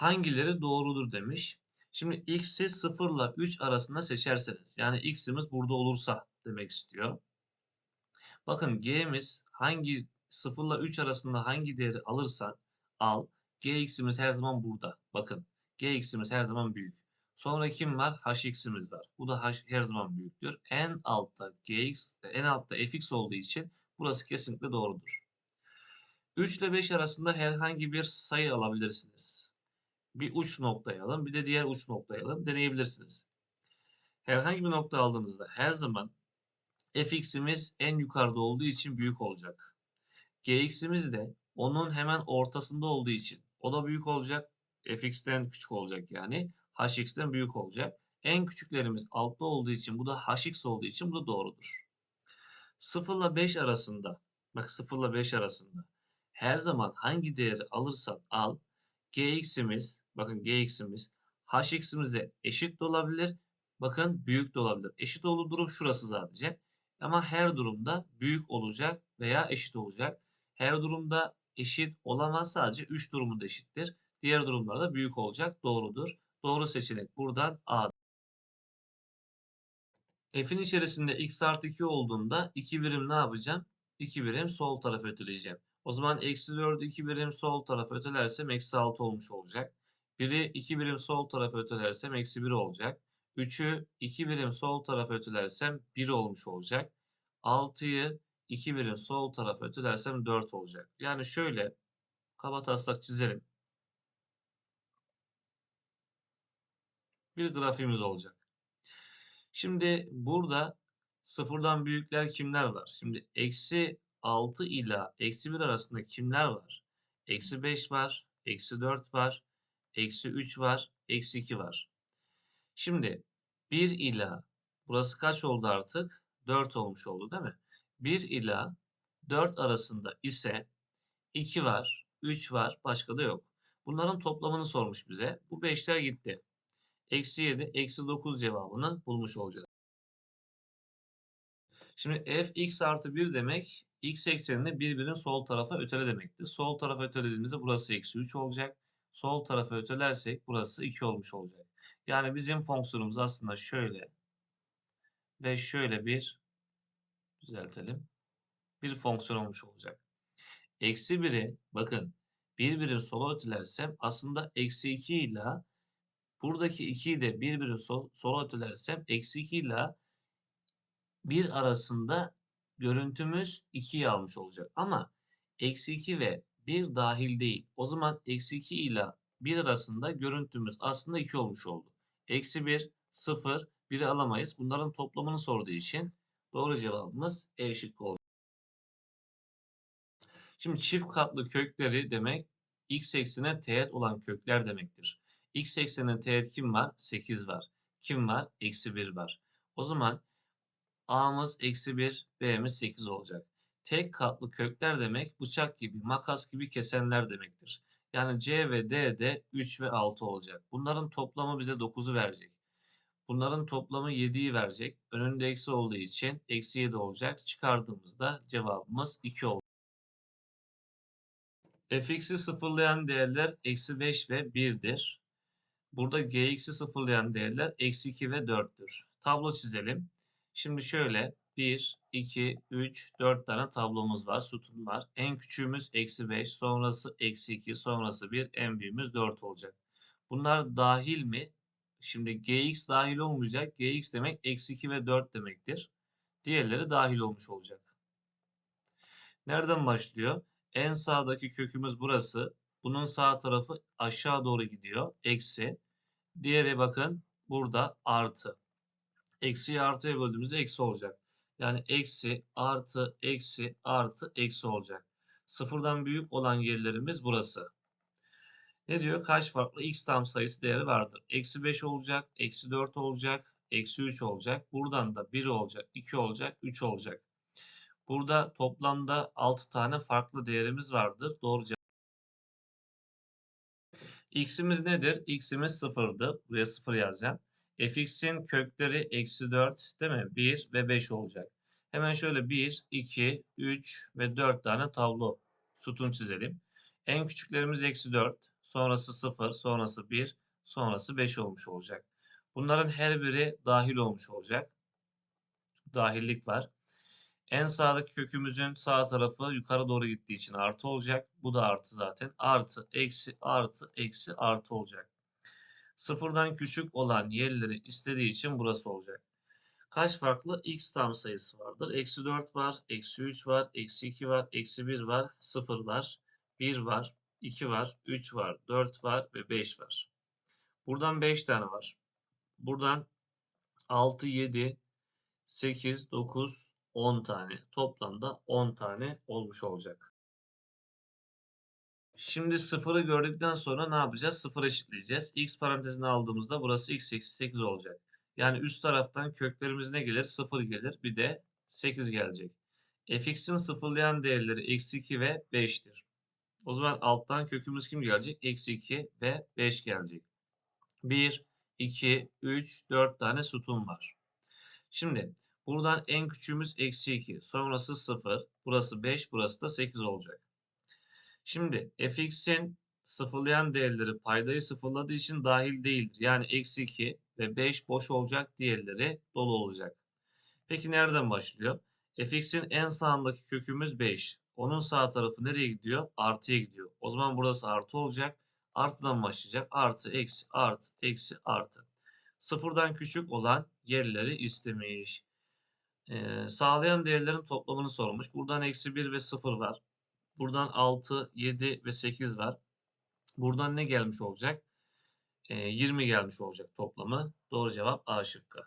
hangileri doğrudur demiş. Şimdi x'i 0 ile 3 arasında seçerseniz yani x'imiz burada olursa demek istiyor. Bakın g'miz hangi 0 ile 3 arasında hangi değeri alırsan al. gx'imiz her zaman burada. Bakın gx'imiz her zaman büyük. Sonra kim var? hx'imiz var. Bu da h her zaman büyüktür. En altta gx, en altta fx olduğu için burası kesinlikle doğrudur. 3 ile 5 arasında herhangi bir sayı alabilirsiniz. Bir uç noktayı alın, bir de diğer uç noktayı alın. Deneyebilirsiniz. Herhangi bir nokta aldığınızda her zaman fx'imiz en yukarıda olduğu için büyük olacak. gx'imiz de onun hemen ortasında olduğu için o da büyük olacak. fx'ten küçük olacak yani. hx'ten büyük olacak. En küçüklerimiz altta olduğu için bu da hx olduğu için bu da doğrudur. 0 ile 5 arasında bak 0 ile 5 arasında her zaman hangi değeri alırsan al gx'imiz bakın gx'imiz hx'imize eşit de olabilir. Bakın büyük de olabilir. Eşit olduğu durum şurası sadece. Ama her durumda büyük olacak veya eşit olacak. Her durumda eşit olamaz sadece 3 durumunda eşittir. Diğer durumlarda büyük olacak. Doğrudur. Doğru seçenek buradan A. F'in içerisinde x artı 2 olduğunda 2 birim ne yapacağım? 2 birim sol tarafa öteleyeceğim. O zaman eksi 4'ü 2 birim sol tarafa ötelersem eksi 6 olmuş olacak. 1'i 2 birim sol tarafa ötelersem eksi 1 olacak. 3'ü 2 birim sol tarafa ötelersem 1 olmuş olacak. 6'yı 2 birim sol tarafa ötelersem 4 olacak. Yani şöyle kaba taslak çizelim. Bir grafiğimiz olacak. Şimdi burada sıfırdan büyükler kimler var? Şimdi eksi 6 ile eksi 1 arasında kimler var? Eksi 5 var, eksi 4 var, eksi 3 var, eksi 2 var. Şimdi 1 ile burası kaç oldu artık? 4 olmuş oldu değil mi? 1 ile 4 arasında ise 2 var, 3 var, başka da yok. Bunların toplamını sormuş bize. Bu 5'ler gitti. Eksi 7, eksi 9 cevabını bulmuş olacağız. Şimdi f x artı 1 demek x eksenini birbirin sol tarafa ötele demektir. Sol tarafa ötelediğimizde burası eksi 3 olacak. Sol tarafa ötelersek burası 2 olmuş olacak. Yani bizim fonksiyonumuz aslında şöyle ve şöyle bir düzeltelim. Bir fonksiyon olmuş olacak. Eksi 1'i bakın bir birim sola ötelersem aslında eksi 2 ile buradaki 2'yi de bir birim sol, sola ötelersem eksi 2 ile 1 arasında görüntümüz 2'yi almış olacak. Ama eksi 2 ve 1 dahil değil. O zaman eksi 2 ile 1 arasında görüntümüz aslında 2 olmuş oldu. Eksi 1, 0, 1'i alamayız. Bunların toplamını sorduğu için doğru cevabımız E şıkkı olacak. Şimdi çift katlı kökleri demek x eksene teğet olan kökler demektir. x eksenine teğet kim var? 8 var. Kim var? Eksi 1 var. O zaman a'mız eksi 1, b'miz 8 olacak. Tek katlı kökler demek bıçak gibi, makas gibi kesenler demektir. Yani C ve D de 3 ve 6 olacak. Bunların toplamı bize 9'u verecek. Bunların toplamı 7'yi verecek. Önünde eksi olduğu için eksi 7 olacak. Çıkardığımızda cevabımız 2 olacak. fx'i sıfırlayan değerler eksi 5 ve 1'dir. Burada gx'i sıfırlayan değerler eksi 2 ve 4'tür. Tablo çizelim. Şimdi şöyle 1, 2, 3, 4 tane tablomuz var, sütun var. En küçüğümüz eksi 5, sonrası eksi 2, sonrası 1, en büyüğümüz 4 olacak. Bunlar dahil mi? Şimdi gx dahil olmayacak. gx demek eksi 2 ve 4 demektir. Diğerleri dahil olmuş olacak. Nereden başlıyor? En sağdaki kökümüz burası. Bunun sağ tarafı aşağı doğru gidiyor. Eksi. Diğeri bakın burada artı. Eksiyi artıya böldüğümüzde eksi olacak. Yani eksi, artı, eksi, artı, eksi olacak. Sıfırdan büyük olan yerlerimiz burası. Ne diyor? Kaç farklı x tam sayısı değeri vardır? Eksi 5 olacak, eksi 4 olacak, eksi 3 olacak. Buradan da 1 olacak, 2 olacak, 3 olacak. Burada toplamda 6 tane farklı değerimiz vardır. Doğru cevap. X'imiz nedir? X'imiz 0'dı. Buraya 0 yazacağım fx'in kökleri eksi 4 değil mi? 1 ve 5 olacak. Hemen şöyle 1, 2, 3 ve 4 tane tablo sütun çizelim. En küçüklerimiz eksi 4, sonrası 0, sonrası 1, sonrası 5 olmuş olacak. Bunların her biri dahil olmuş olacak. Dahillik var. En sağdaki kökümüzün sağ tarafı yukarı doğru gittiği için artı olacak. Bu da artı zaten. Artı, eksi, artı, eksi, artı olacak. Sıfırdan küçük olan yerleri istediği için burası olacak. Kaç farklı x tam sayısı vardır? Eksi 4 var, eksi 3 var, eksi 2 var, eksi 1 var, 0 var, 1 var, 2 var, 3 var, 4 var ve 5 var. Buradan 5 tane var. Buradan 6, 7, 8, 9, 10 tane. Toplamda 10 tane olmuş olacak. Şimdi sıfırı gördükten sonra ne yapacağız? Sıfır eşitleyeceğiz. X parantezine aldığımızda burası x eksi 8 olacak. Yani üst taraftan köklerimiz ne gelir? 0 gelir. Bir de 8 gelecek. fx'in sıfırlayan değerleri eksi 2 ve 5'tir. O zaman alttan kökümüz kim gelecek? Eksi 2 ve 5 gelecek. 1, 2, 3, 4 tane sütun var. Şimdi buradan en küçüğümüz eksi 2. Sonrası 0. Burası 5. Burası da 8 olacak. Şimdi fx'in sıfırlayan değerleri paydayı sıfırladığı için dahil değildir. Yani eksi 2 ve 5 boş olacak. Diğerleri dolu olacak. Peki nereden başlıyor? fx'in en sağındaki kökümüz 5. Onun sağ tarafı nereye gidiyor? Artıya gidiyor. O zaman burası artı olacak. Artıdan başlayacak. Artı, eksi, artı, eksi, artı. Sıfırdan küçük olan yerleri istemiş. Ee, sağlayan değerlerin toplamını sormuş. Buradan eksi 1 ve 0 var. Buradan 6, 7 ve 8 var. Buradan ne gelmiş olacak? Ee, 20 gelmiş olacak toplamı. Doğru cevap A şıkkı.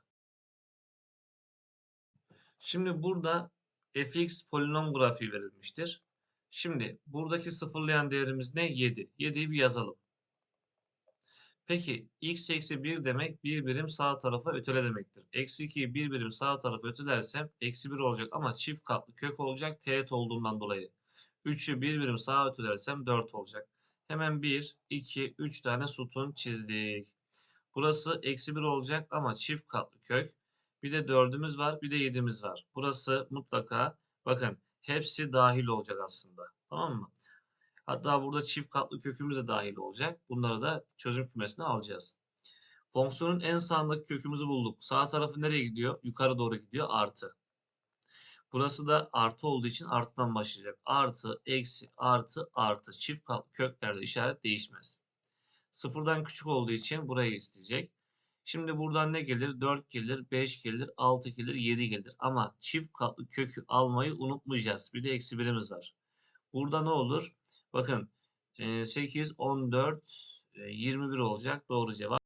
Şimdi burada fx polinom grafiği verilmiştir. Şimdi buradaki sıfırlayan değerimiz ne? 7. 7'yi bir yazalım. Peki x eksi 1 demek bir birim sağ tarafa ötele demektir. Eksi 2'yi bir birim sağ tarafa ötelersem eksi 1 olacak ama çift katlı kök olacak teğet olduğundan dolayı. 3'ü bir birim sağa ötelersem 4 olacak. Hemen 1, 2, 3 tane sütun çizdik. Burası eksi 1 olacak ama çift katlı kök. Bir de 4'ümüz var bir de 7'miz var. Burası mutlaka bakın hepsi dahil olacak aslında. Tamam mı? Hatta burada çift katlı kökümüz de dahil olacak. Bunları da çözüm kümesine alacağız. Fonksiyonun en sağındaki kökümüzü bulduk. Sağ tarafı nereye gidiyor? Yukarı doğru gidiyor. Artı. Burası da artı olduğu için artıdan başlayacak. Artı, eksi, artı, artı. Çift köklerde işaret değişmez. Sıfırdan küçük olduğu için burayı isteyecek. Şimdi buradan ne gelir? 4 gelir, 5 gelir, 6 gelir, 7 gelir. Ama çift katlı kökü almayı unutmayacağız. Bir de eksi birimiz var. Burada ne olur? Bakın 8, 14, 21 olacak. Doğru cevap.